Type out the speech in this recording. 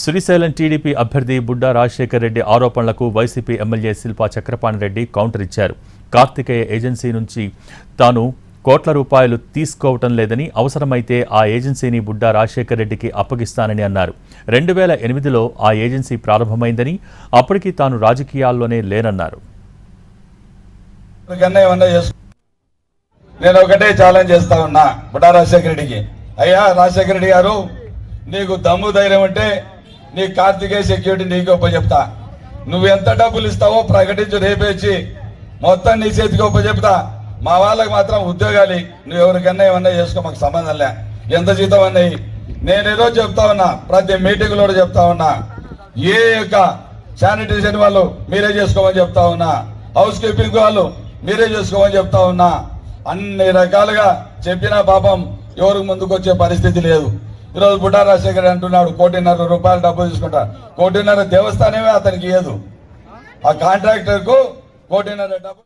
Srisailam TDP అభ్యర్థి బుడ్డా రాజశేఖర్ రెడ్డి ఆరోపణలకు YCP MLA Shilpa Chakrapani Reddy counter ఇచ్చారు. కార్తికేయ ఏజెన్సీ నుంచి తాను కోట్ల రూపాయలు తీసుకోవటం లేదని అవసరమైతే ఆ ఏజెన్సీని బుడ్డా రాజశేఖర్ రెడ్డికి అప్పగిస్తానని అన్నారు. రెండు వేల ఎనిమిదిలో ఆ ఏజెన్సీ ప్రారంభమైందని అప్పటికి తాను రాజకీయాల్లోనే లేనన్నారు. నేను ఒకటే ఛాలెంజ్ చేస్తా ఉన్నా బుడ్డా రాజశేఖర రెడ్డికి. అయ్యా రాజశేఖర రెడ్డి గారు నీకు దమ్ము ధైర్యం అంటే నీ కార్తికేయ సెక్యూరిటీ నీకు ఒప్ప చెప్తా నువ్వు ఎంత డబ్బులు ఇస్తావో ప్రకటించు రేపేచ్చి మొత్తం నీ చేతికి ఒప్ప చెప్తా మా వాళ్ళకి మాత్రం ఉద్యోగాలు. నువ్వు ఎవరికన్నా ఏమన్నా చేసుకో మాకు సంబంధం లే. ఎంత జీతం అన్నాయి నేనేదో చెప్తా ఉన్నా ప్రతి మీటింగ్లో చెప్తా ఉన్నా. ఏ యొక్క శానిటేషన్ వాళ్ళు మీరే చేసుకోమని చెప్తా ఉన్నా. హౌస్ కీపింగ్ వాళ్ళు మీరే చేసుకోమని చెప్తా ఉన్నా. అన్ని రకాలుగా చెప్పినా పాపం ఎవరికి ముందుకు వచ్చే పరిస్థితి లేదు. ఈరోజు బుడ్డా రాజశేఖర్ అంటున్నాడు కోటిన్నర రూపాయలు డబ్బులు తీసుకుంటా. కోటిన్నర దేవస్థానమే అతనికి ఇయ్యదు. ఆ కాంట్రాక్టర్కు కోటిన్నర డబ్బు